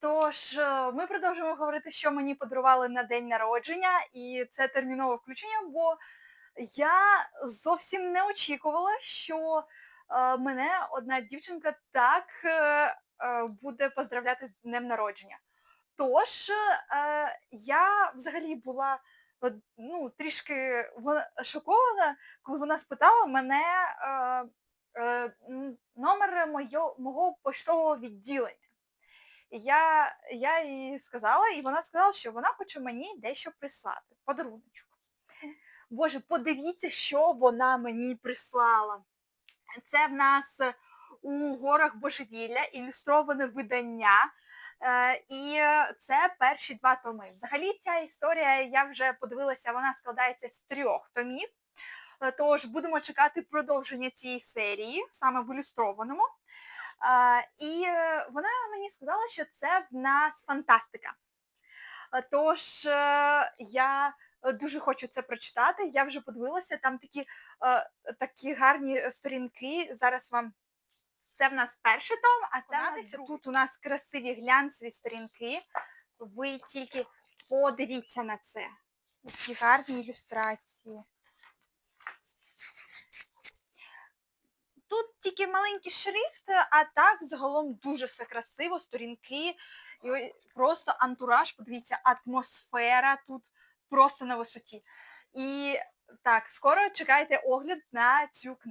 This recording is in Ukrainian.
Тож, е, ми продовжуємо говорити, що мені подарували на день народження, і це термінове включення, бо я зовсім не очікувала, що е, мене одна дівчинка так е, буде поздравляти з днем народження. Тож, я взагалі була ну, трішки шокована, коли вона спитала мене номер мого поштового відділення. І я, я їй сказала, і вона сказала, що вона хоче мені дещо прислати. Подаруночок. Боже, подивіться, що вона мені прислала. Це в нас у горах Божевілля ілюстроване видання. Е, І це перші два томи. Взагалі ця історія, я вже подивилася, вона складається з трьох томів. Е, Тож будемо чекати продовження цієї серії, саме в ілюстрованому. І е, вона мені сказала, що це в нас фантастика. Е, Тож е, я е, дуже хочу це прочитати. Я вже подивилася, там такі, е, такі гарні сторінки. Зараз вам це в нас перший том, а це в нас тут у нас красиві глянцеві сторінки. Ви тільки подивіться на це. Які гарні ілюстрації. Тут тільки маленький шрифт, а так загалом дуже все красиво, сторінки, і просто антураж, подивіться, атмосфера тут просто на висоті. І так, скоро чекайте огляд на цю книжку.